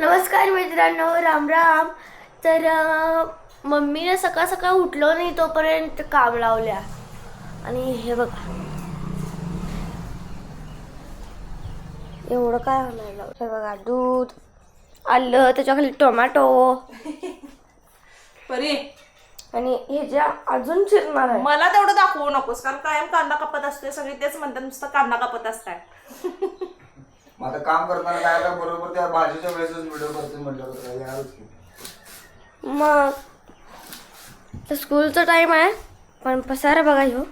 नमस्कार मित्रांनो राम राम. तर मम्मीने सकाळ सकाळ उठलो नाही तोपर्यंत काम लावल्या. आणि हे बघा. एवढं काय लावलं? हे बघा दूध आलं त्याच्याखाली टोमॅटो. परी आणि हे जे अजून चिरणार आहे. मला तेवढं दाखवू नकोस कारण कायम कांदा कापत असते सगळे तेच म्हणतात नुसतं कांदा कापत असताय. मग आता काम करताना काय आता बरोबर त्या भाजीच्या वेळेसच व्हिडिओ करते म्हटलं तर यारच की. मग स्कूलचा टाइम आहे पण पसारा बघा ह्यो.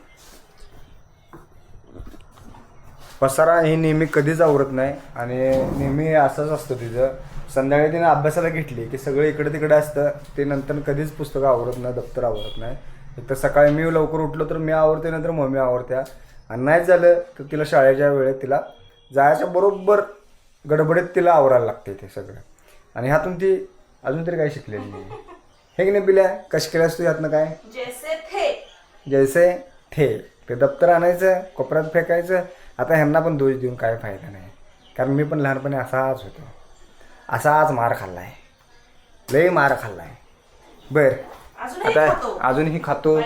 पसारा ही नेहमी कधीच आवरत नाही आणि नेहमी असंच असतं तिचं संध्याकाळी तिने अभ्यासाला घेतली की सगळं इकडे तिकडे असतं. ते नंतर कधीच पुस्तकं आवरत नाही दप्तर आवरत नाही. एक तर सकाळी मी लवकर उठलो तर मी आवरते नंतर मम्मी आवरत्या. आणि नाहीच झालं तर तिला शाळेच्या वेळेत तिला जायच्या बरोबर गडबडीत तिला आवरायला लागते ते सगळं. आणि ह्यातून ती अजून तरी काही शिकलेली नाही. हे की नाही पिल्या कशी केल्यास तू यातनं काय? जैसे थे. जैसे थे. ते दप्तर आणायचं कोपऱ्यात फेकायचं. आता ह्यांना पण दोष देऊन काय फायदा नाही. कारण मी पण लहानपणी असाच होतो. असाच मार खाल्लाय. लय मार खाल्लाय. बर. अजूनही आता अजूनही खातो.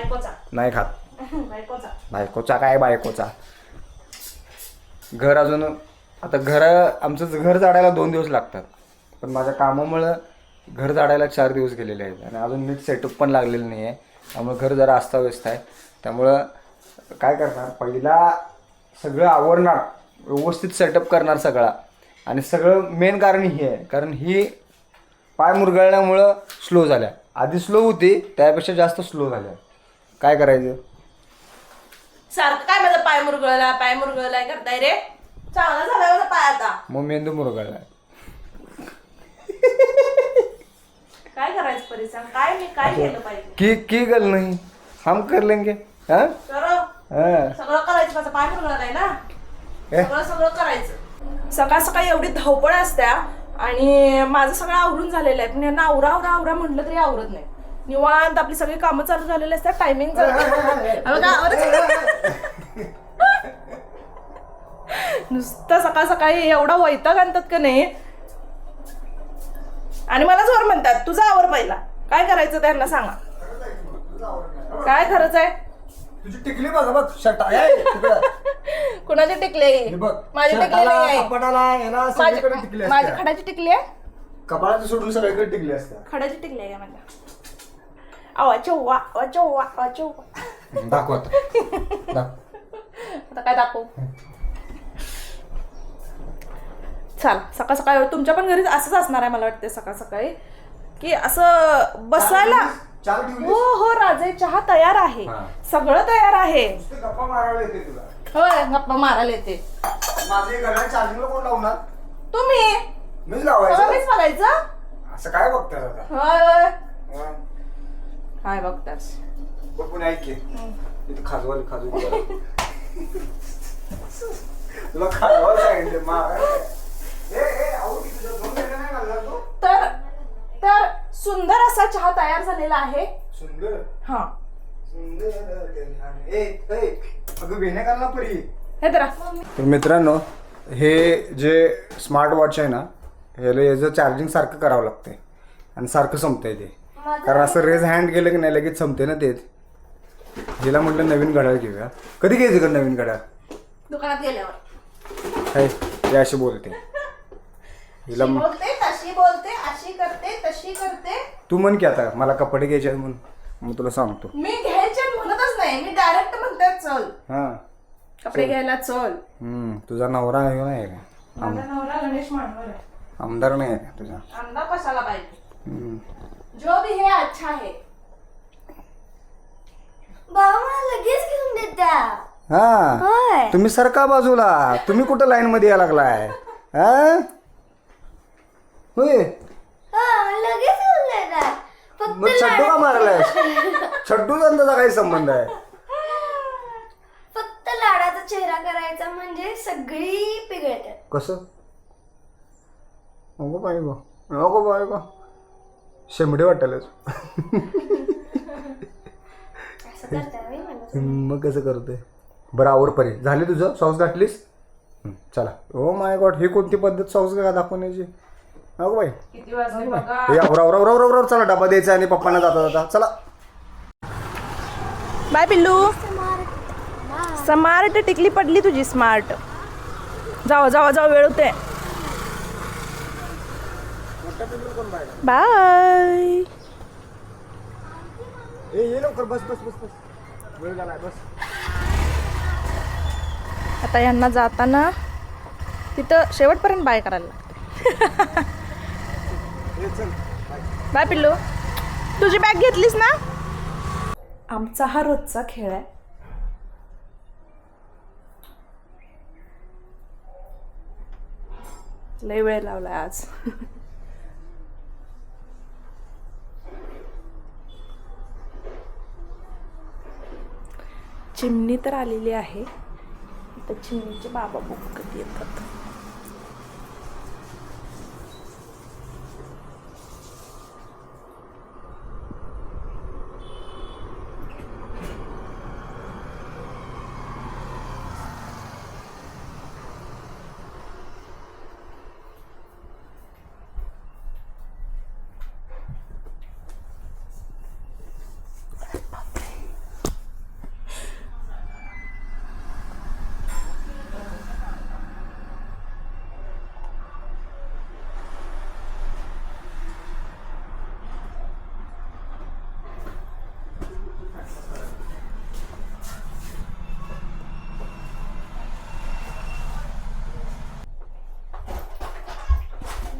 नाही खात. बायकोचा. बायकोचा काय बायकोचा? घर अजून आता घर आमचं घर जाडायला दोन दिवस लागतात. पण माझ्या कामामुळं घर जाडायला चार दिवस गेलेले आहेत. आणि अजून नीट सेटअप पण लागलेलं नाही आहे. त्यामुळे घर जरा अस्ताव्यस्त आहे. त्यामुळं काय करणार? पहिला सगळं आवरणार व्यवस्थित सेटअप करणार सगळा. आणि सगळं मेन कारण ही आहे. कारण ही पाय मुरगळल्यामुळं स्लो झाल्या. आधी स्लो होती त्यापेक्षा जास्त स्लो झाल्या. काय करायचं? सारखं काय पाय मुरगळला पाय मुरगळलाय करताय रे. चांगला झाला माझा पाय आता. मग मेंदू मुरगळला. काय करायचं परी सांग? काय मी काय केलं पाहिजे? की की गल नहीं? हम कर लेंगे हाँ? हाँ. सगळं करायचं माझा पाय मुरगळलाय ना? ए? सगळं सगळं करायचं. सकाळ सकाळी एवढी धावपळ असत्या आणि माझं सगळं आवरून झालेलं आहे. पण यांना आवरा आवरा आवरा म्हटलं तरी आवरत नाही. निवांत आपली सगळी कामं चालू झालेली असतात टायमिंग नुसतं सकाळ सकाळी एवढा वैताग आणतात का नाही? आणि मला जोर म्हणतात तुझा आवर पहिला. काय करायचं त्यांना सांगा. काय खरंच आहे? तुझी टिकली बघ बघ शर्ट कुणाचे टिकले माझी टिकली नाही टिकली माझी खडाची टिकली आहे? कपाळाचं सोडून सगळीकडे टिकली असते खडाची टिकली आहे माझ्या? आवा चौवा आवा चौवा आता दाखव. आता. काय दाखवू? चल सकाळ सकाळी तुमच्या पण घरी असंच असणार आहे मला वाटते सकाळ सकाळी. की असं बसायला हो हो राजे चहा तयार आहे. सगळं तयार आहे. नुसते गप्पा मारायला येते तुला. होय गप्पा मारायला येते. माझे घड्याळ चार्जिंगला कोण लावणार? तुम्ही? मीच सगळं लावायचं मीच बघायचं असं काय बघताय होय होय. काय बघतास? ऐक इथं खाजवाल खाजू तुला खाजवाल सांगितले मार. तर तर सुंदर असा चहा तयार झालेला आहे. सुंदर? हा. हे तर तर मित्रांनो हे जे स्मार्ट वॉच आहे ना ह्याला याचं चार्जिंग सारखं करावं लागतंय. आणि सारखं संपतंय ते. कारण असं रेज हँड गेलं की नाही लगेच संपते ना तेच. हिला म्हटलं नवीन घड्याळ घेऊया. कधी घ्यायचं का नवीन घड्याळ? दुकानात गेल्यावर. हे हे अशी बोलते. हिला ती बोलते तशी बोलते अशी करते तशी करते. तू म्हण की आता मला कपडे घ्यायचे आहेत म्हणून. मग तुला सांगतो. मी घ्यायचे म्हणतच नाही मी डायरेक्ट म्हणते चल. हां. कपडे घ्यायला चल. हम्म, तुझा नवरा आहे नाही? का माझा नवरा गणेश मांडवर आहे. आमदार नाही आहे का तुझा? अंदा कशाला पाहिजे हम्म. जो भी है अच्छा है बाबा मला लगेच घेऊन देत्या हा. होय. तुम्ही सरका बाजूला? तुम्ही कुठं लाईन मध्ये यायला लागलाय? हा? होय? लगेच मग छड्डू का मारलाय आणि त्याचा काही संबंध आहे? फक्त लाडाचा चेहरा करायचा म्हणजे सगळी पिघळतात कसं? नको पाहिजे बा. नको पाहिजे बा. शेंबडे वाटायला असं करतात मी म्हणत मग कसं करतोय? बरं आवर परी झाली तुझं? सॉस घातलीस? हं, चला. ओ माय गॉड ही कोणती पद्धत सॉस का दाखवण्याची? हो बाई. किती वाजले बघा. हे. चला डबा द्यायचा आणि पप्पांना जाता जाता. चला. बाय पिल्लू. स्मार्ट. टिकली पडली तुझी स्मार्ट. जावा जावा जावा वेळ होते बाय. ए ये लवकर बस बस बस बस. वेळ झालाय बस. आता यांना जाताना तिथं शेवटपर्यंत बाय करायला लागते. बाय पिल्लू. तुझी बॅग घेतलीस ना? आमचा हा रोजचा खेळ आहे. लय वेळ लावलाय आज. चिमणी तर आलेली आहे. तर चिमणीचे बाबा बुक कधी येतात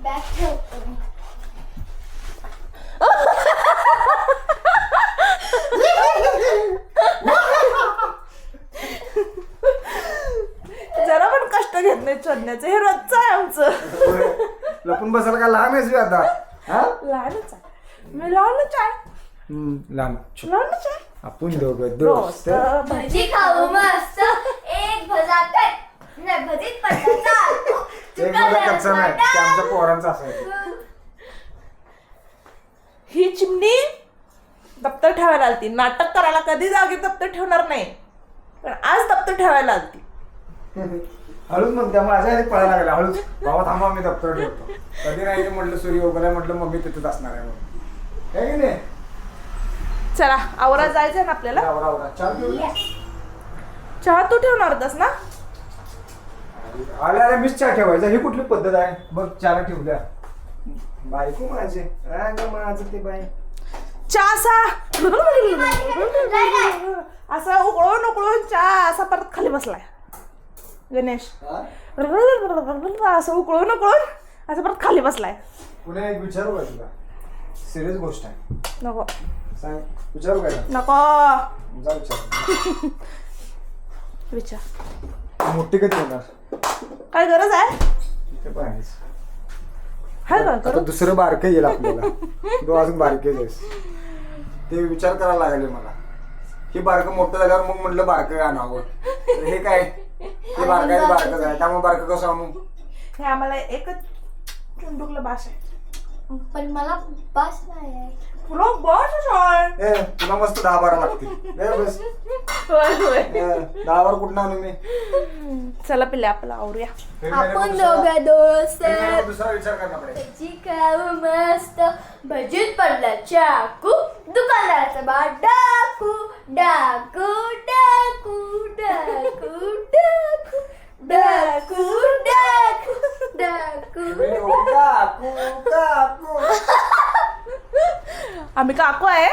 बॅग ठेवतो जरा पण कष्ट घेत नाही शोधण्याचं हे रोजचं आहे आमचं लपून बसायला का लहान आहेस बे आता हा लहानच आहे मी लहानच आहे हम्म, लहान छो. लहानच आहे आपण दोघं दोस्त दोस्त भजी खाऊ मस्त एक भजा काय नाही भजीत पडला एक मला कच्चा नाही ते आमच्या पोरांचं असायचं ही चिमणी दप्तर ठेवायला आलती. नाटक करायला कधी जागी दप्तर ठेवणार नाही. पण आज दप्तर ठेवायला आलती. हळूच मग त्या माझ्या आधी पळायला लागला. हळूच बाबा थांबा मी दप्तर ठेवतो. कधी नाही ते म्हटलं सूर्य वगैरे म्हटलं मम्मी तिथेच असणार आहे म्हणून. है की नाही? चला आवरा जायचंय ना आपल्याला? आवरा आवरा. पिऊया. चहा तू ठेवणार होतास ना? आल्या आल्या मीच चहा ठेवायचा. ही कुठली पद्धत आहे? बघ चहा ठेवल्या. बायको माझे. राग माझं ते बाई. चहा असा. असा उकळून उकळून चहा असा परत खाली बसलाय. गणेश. हा? असं उकळून उकळून असं परत खाली बसलाय. पुन्हा एक विचारू का तुला? सिरियस गोष्ट आहे. नको. सांग विचारू काय नको. जा विचार. विचार. मोठी कधी होणार? काय गरज आहे? ते पण आहेच हाय का आता करू. दुसरं बारकं येईल आपल्याला. तू अजून बारकेच आहेस. ते विचार करायला लागले मला. हे बारकं मोठं झाल्यावर मग म्हटलं बारकं आणावं. तर हे काय? ते बारकं आहे बारकंच आहे. त्यामुळे बारकं कसं आणू? हे आम्हाला एकच चुंडुकलं भाष आहे. पण मला बस नाही आहे. तुला बस आहे ए तुला मस्त दहा बारा लागतील ए, बस होय होय ए, दहा बारा कुठं आणू मी चला पिल्ले आपलं आवरूया फिर मेरे को आपण दुसरा- दोघं दोस्त फिर मेरे को दुसरा विचार करना पडेगा भजी खाऊ मस्त भजीत पडला चाकू दुकानदाराचा बा डाकू डाकू डाकू डाकू डाकू डाकू डाकू डाकू मेरे को काकू, काकू. आम्ही काकू आहे.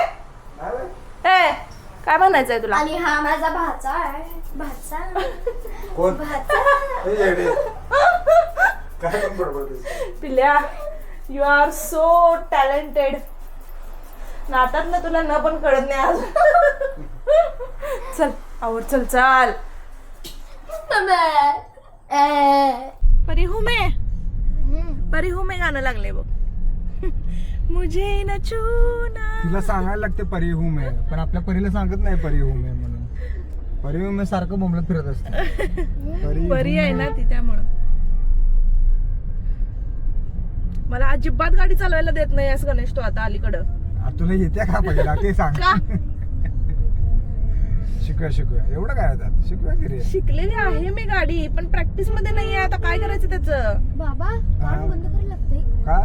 ए काय म्हणायचंय तुला? आणि हा माझा भाचा आहे. भाचा? कोण? भाचा? ए, येडे. काय पण बडबडतेस? पिल्या यू आर सो टॅलेंटेड नातात ना तुला न पण कळत नाही आज. चल आवड चल चाल. परी हूँ मैं परी हूँ मैं गाणं लागले बघ. मुझे न छूना। तिला सांगायला लागते परी हूं मैं पण आपल्या परीला सांगत नाही परी हूं मैं म्हणून. परी हूं मैं सारखं बोंबलत फिरत असते. परी परी आहे ना ती त्यामुळं. मला अजिबात गाडी चालवायला देत नाही असं गणेश तो आता अलीकडं. तुला येते का पहिला? ते सांग. शिकूया शिकूया. एवढं काय आता? शिकूया की रे शिकलेली आहे मी गाडी पण प्रॅक्टिसमध्ये नाहीये. आता काय करायचं त्याचं? बाबा. कान बंद करायला लागतंय. का?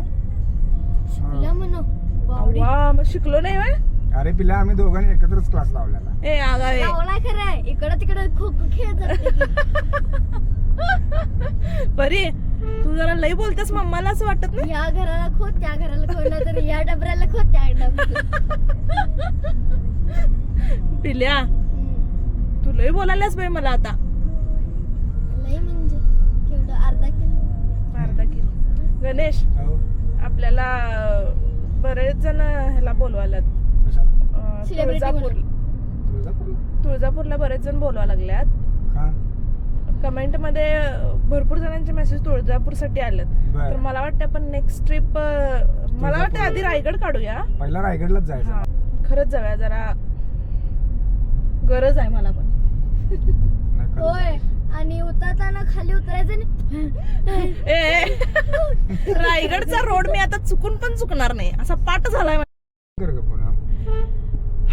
वा मग शिकलो नाही? अरे पिल्या आम्ही दोघांनी एकत्रच क्लास लावलेला. ए आगावे लावला खरंय. इकडं तिकडं खो खो खेळत असते ती. परी तू जरा लई बोलतेस मम्माला असं वाटत नाही? या घराला खो त्या घराला खोडलं तर या डबऱ्याला खो त्या डबऱ्याला पिल्या हम्म. तू लई बोलायलास बाई मला आता. लई म्हणजे? केवढं? अर्धा किलो? अर्धा किलो. गणेश हो. आपल्याला बरेच जण ह्याला Celebrity तुळजापूर तुळजापूरला? बरेच जण बोलवा लागल्यात. का? कमेंटमध्ये भरपूर जणांचे मेसेज तुळजापूरसाठी आलेत. बर. तर मला वाटतं आपण नेक्स्ट ट्रिप मला वाटतं आधी रायगड काढूया. पहिला रायगडलाच हा. जायचं खरंच जाऊया जरा गरज आहे मला पण. होय. आणि उतरताना खाली उतरायचं आणि ए रायगडचा रोड मी आता चुकून पण चुकणार नाही. असा पाठ झालाय.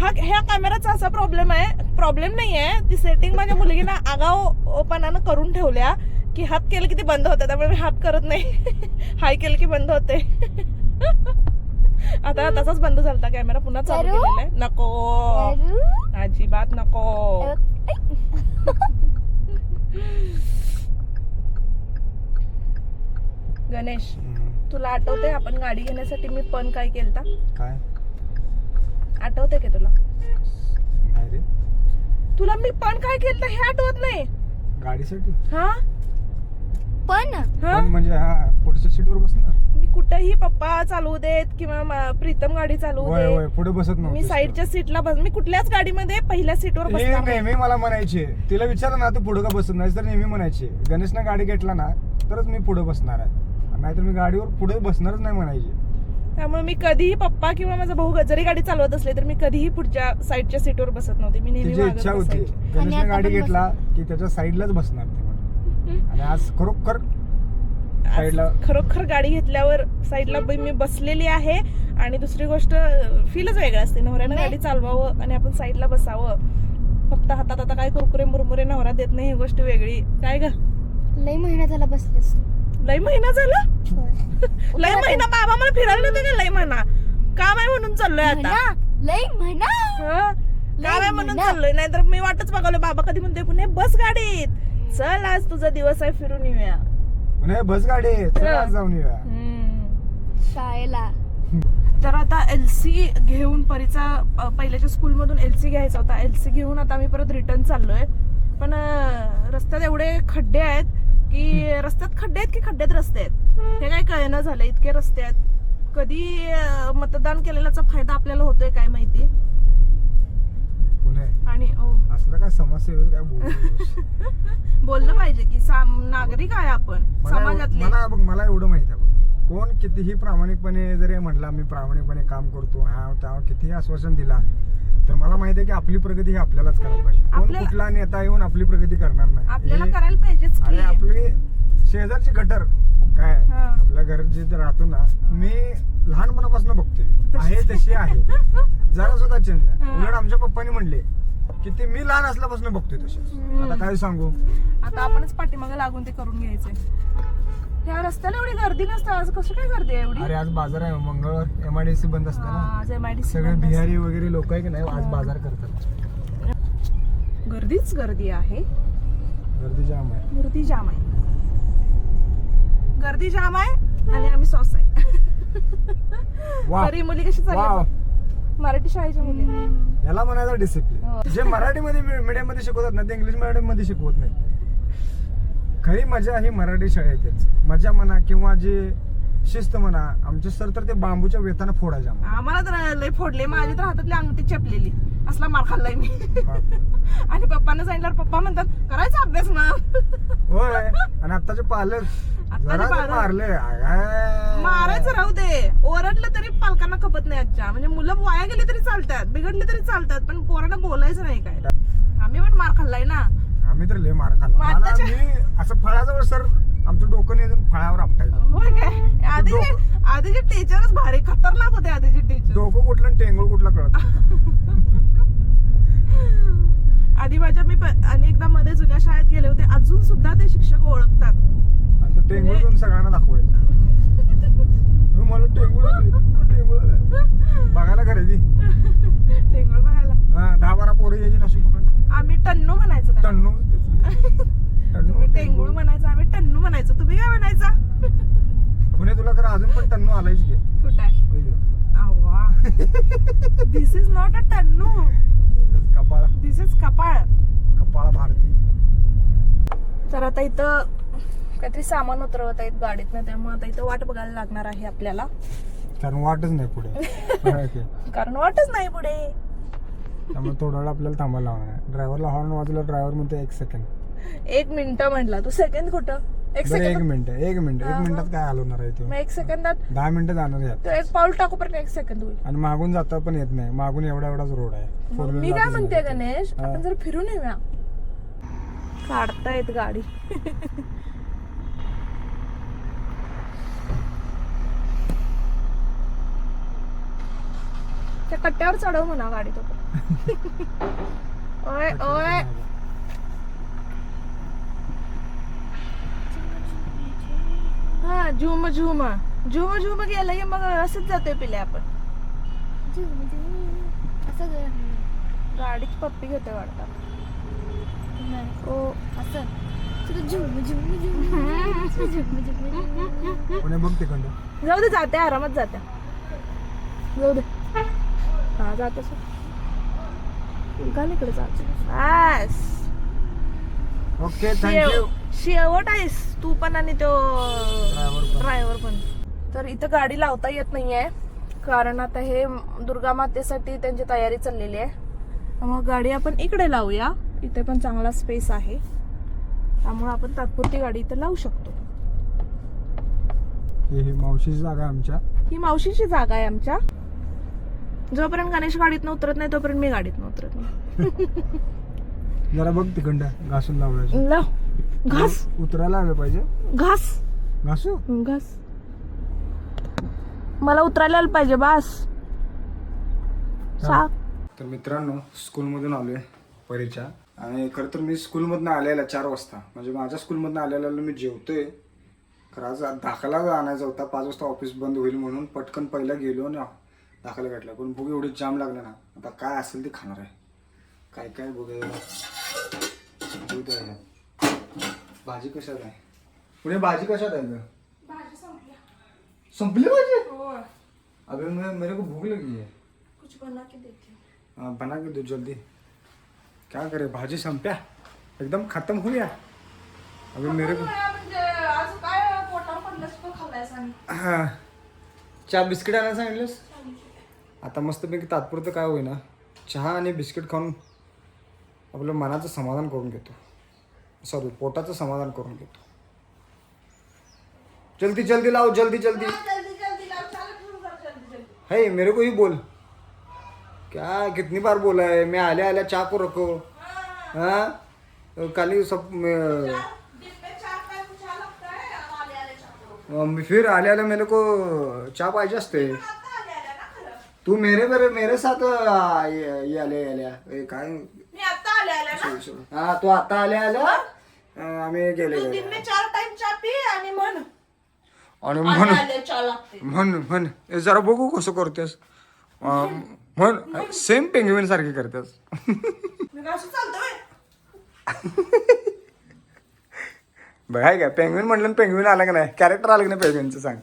हा ह्या कॅमेराचा असा प्रॉब्लेम आहे. प्रॉब्लेम नाही आहे ती सेटिंग माझ्या मुलगीनं आगावपणानं करून ठेवल्या की हात केलं की ती बंद होते. त्यामुळे मी हात करत नाही. हाय केलं की बंद होते. आता तसाच बंद झालता कॅमेरा पुन्हा चालू? केलेला आहे. नको. अजिबात नको. गणेश. तुला आठवते आपण गाडी घेण्यासाठी मी पण काय केलता? काय? आठवते का तुला? तुला मी पण काय केलं हे आठवत नाही. गाडीसाठी? हा? पण हा? पण म्हणजे हा पुढच्या सीटवर बस ना मी कुठेही पप्पा चालवू देत किंवा मा- प्रीतम गाडी चालवू वय वय दे पुढे बसत मी साईडच्या सीटला बस मी कुठल्याच गाडीमध्ये पहिल्या सीटवर हे बसणार नाही. नेहमी मला म्हणायचे तिला विचार ना तू पुढे का बसत नाही तर नेहमी म्हणायचे गणेशनं गाडी घेतला ना तरच मी पुढे बसणार आहे. नाहीतर मी गाडीवर पुढे बसणारच नाही म्हणायचे. त्यामुळे मी कधीही पप्पा किंवा माझा भाऊ जरी गाडी चालवत असले तर मी कधीही पुढच्या साईडच्या सीटवर बसत नव्हते. मी नेहमी तिची मागं इच्छा होती. बसायचे. आणि गणेशने आता गाडी पण घेतला की त्याच्या साईडलाच बसणार ते. आणि आज खरोखर साईडला खरोखर गाडी घेतल्यावर साईडला मी बसलेली आहे. आणि दुसरी गोष्ट फीलच वेगळं असते. नवऱ्यानं. गाडी चालवावं आणि आपण साईडला बसावं. फक्त हातात आता काय कुरकुरे मुरमुरे नवरा देत नाही ही गोष्ट वेगळी. काय ग? लई महिना झाला बसलेस लय महिना झाला. लय महिना बाबा मला फिरायला नव्हते का लय महिना. काम आहे म्हणून चाललोय आता. महिना? लई महिना? हं? काम आहे म्हणून महिना? चाललोय. नाहीतर मी वाटच बघावलं बाबा कधी म्हणते पुणे बस गाडीत. चल आज तुझा दिवस आहे फिरून येऊया. म्हणे बस गाडी. चल. आज जाऊन येऊया. हम्म. शाळेला. तर आता एल सी घेऊन परीचा अ, पहिल्याच्या स्कूलमधून एल सी घ्यायचा होता. एल सी घेऊन आता आम्ही परत रिटर्न चाललोय. पण अ, रस्त्यात एवढे खड्डे आहेत की रस्त्यात खड्डे आहेत की खड्ड्यात रस्ते आहेत? हे काय कळेना झालं इतके रस्ते आहेत. कधी अ, मतदान केलेल्याचा फायदा आपल्याला होतोय काय माहिती? पुणे. आणि ओ, असलं काय समस्या काय बोलू? बोललं पाहिजे की साम नागरिक आहे आपण. मला समाजातले. मला बघ मला एवढं माहिती आहे बघ. कोण कितीही प्रामाणिकपणे जरी म्हटला मी प्रामाणिकपणे काम करतो हा त्या कितीही आश्वासन दिला तर मला माहिती आहे की आपली प्रगती ही आपल्यालाच करायला पाहिजे. कोण आपल्याला- कुठला नेता येऊन आपली प्रगती करणार नाही. आपल्याला हे- करायला पाहिजेच अरे की आपली शेजारची गटर काय? हा. आपल्या घरात जिथे राहतो ना मी लहानपणापासून बघते आहे तशी आहे. जरा सुद्धा चेंज नाही. उलट आमच्या पप्पानी म्हणले की ते मी लहान असल्यापासून बघतोय तसे आता काय सांगू? आता आपणच पाठीमागे लागून ते करून घ्यायचंय ह्या रस्त्याला एवढी गर्दी नसते आज कसं काय गर्दी आहे एवढी? अरे आज बाजार आहे. मंगळवार एम आय डी सी बंद असते ना. आज MIDC सगळे बंद. बिहारी वगैरे लोक आहे की नाही आज बाजार करतात. गर्दीच गर्दी आहे. गर्दी जाम आहे. गर्दी जाम आहे. गर्दी जाम आहे आणि आम्ही सॉस आहे. वा तरी मुली कशी वाव चालली मराठी शाळेच्या मुली. याला म्हणायचं हो. डिसिप्लिन जे मराठीमध्ये मीडियममध्ये शिकवतात ना ते इंग्लिश मीडियममध्ये शिकवत नाही खरी मजा ही मराठी शाळेतच. मजा म्हणा किंवा जे शिस्त म्हणा आमचे सर तर ते बांबूच्या वेताना फोडायचे आम्हाला. आम्हाला तर लय फोडले. माझी तर हातातली अंगठी चपलेली. असला मार खाल्लाय मी. आणि पप्पांना सांगितल्यावर पप्पा म्हणतात करायचा अभ्यास ना. होय. आणि आत्ताचे पालक. मारायचं राहू दे. ओरडलं तरी पालकांना खपत नाही आजच्या. म्हणजे मुलं वाया गेली तरी चालतात बिघडली तरी चालतात पण पोरांना बोलायचं नाही काय. आम्ही पण मार खाल्लाय ना. आम्ही तर लय मार खाल्ला. मग असं फळाजवळ सर आमचं डोकं नेऊन फळावर आपटायचं. होय काय? आधीचे आधीचे टीचरच भारी खतरनाक होते आधीचे टीचर डोकं कुठलं आणि टेंगूळ कुठला कळत अनेकदा मध्ये जुन्या शाळेत गेले होते अजून सुद्धा ते शिक्षक ओळखतात. म्हणजे सगळ्यांना दाखवायचं मला टेंगुळ टेंगुळ बघायला खरेदी टेंगुळ बघायला. हा दहा बारा पोरं यायची ना आम्ही टन्नू म्हणायचो टन्नू तुम्ही टेंगुळ. म्हणायचं आम्ही टन्नू म्हणायचो. तुम्ही काय म्हणायचा? पुणे तुला खरं अजून पण टन्नू आलायच की. कुठं आहे? दिस इज नॉट अ टन्नू. कपाळ. दिस इज कपाळ. कपाळ भारती तर आता इथं काहीतरी सामान उतरवत आहेत गाडीतनं त्यामुळे आता इथं वाट बघायला लागणार आहे आपल्याला. कारण वाटच नाही पुढे. कारण वाटच नाही पुढे. त्यामुळे थोडा वेळ आपल्याला थांबायला लागणार आहे. ड्रायव्हरला हॉर्न वाजवला ड्रायव्हर म्हणते एक सेकंड एक मिनिट म्हटला तू. सेकंड कुठं? एक एक मिनिट एक मिनिट एक मिनिटात काय हलवणार आहे तो? एक सेकंदात दहा मिनिटं जाणार तो एक पाऊल टाकूपर्यंत एक सेकंद होईल. आणि मागून जाता पण येत नाही. मागून एवढा एवढाच रोड आहे. मी काय म्हणते. गणेश. आपण जर फिरून येऊया काढतायत गाडी. त्या कट्ट्यावर चढव म्हणा गाडी तो. ओय ओय. हा झुम झुम. झुम झुम गेलं की मग असंच जातोय पिले आपण. असं. गाडीची पप्पी घेतोय वाटतं. नाही. ओ असं पुणे बघ तिकडं जाऊ दे जाते आरामात जाते. जाऊ दे. हा जाते घाल इकडे जाते बस. ओके थँक्यू शेव शेवट आहेस तू पण आणि तो ड्रायव्हर पण. तर इथं गाडी लावता येत नाहीये. कारण आता हे दुर्गा मातेसाठी त्यांची तयारी चाललेली आहे. मग गाडी आपण इकडे लावूया. इथे पण चांगला स्पेस आहे. त्यामुळे आपण तात्पुरती गाडी इथे लावू शकतो. ही मावशीची जागा आहे आमच्या. ही मावशीची जागा आहे आमच्या. जोपर्यंत गणेश गाडीतनं उतरत नाही तोपर्यंत मी गाडीतनं उतरत नाही. जरा बघ तिकडं घासून लावायचं लाव घास. उतरायला आलं पाहिजे. घास. घासू? घास. मला उतरायला आलं पाहिजे बास. सा. तर मित्रांनो स्कूलमधून आलोय परीच्या आणि खरं तर मी स्कूलमधनं आलेला चार वाजता. म्हणजे माझ्या स्कूलमधनं आलेला मी जेवतोय. खरं आज दाखला आणायचा होता. पाच वाजता ऑफिस बंद होईल म्हणून पटकन पहिला गेलो ना दाखला भेटला. पण बघू एवढी जाम लागला ना. आता काय असेल ते खाणार आहे. काय काय दूध आहे. भाजी कशात आहे? पुढे भाजी कशात आहे ग? संपली. भाजी? मैं मेरे को भूख लगी है कुछ बना के हाँ, बना के दो जल्दी. क्या करे भाजी संप्या. एकदम खत्म हो गया अभी मेरे को म्हणजे हा. चहा बिस्किट आणायला सांगितलंस? आता मस्तपैकी तात्पुरतं काय होईना. चहा आणि बिस्किट खाऊन आपलं मनाचं समाधान करून घेतो. सॉरी पोटाचं समाधान करून घेतो. जल्दी जल्दी लाव जल्दी जल्दी. है मेरे को ही बोल. क्या कितनी बार बोला है मैं आले आले चाय को रखो हाँ? कल ही सब मैं- फिर आले आले मेरे को चाय पाहिजे असते. तू मेरे मेरे मेरे साथ आले आल्या काय? मी आता आले आले ना? हा तू आता आले आल्या? अं, आम्ही गेले तू दिन में चार टाइम चहा पी आणि म्हण. आणि म्हण. म्हण म्हण. जरा बघू कसं करतेस. म्हण सेम पेंगविन सारखी करतेस. बघाय का? पेंगविन म्हटलं पेंगविन आला का नाही? कॅरेक्टर आलं का नाही पेंगविनचं सांग.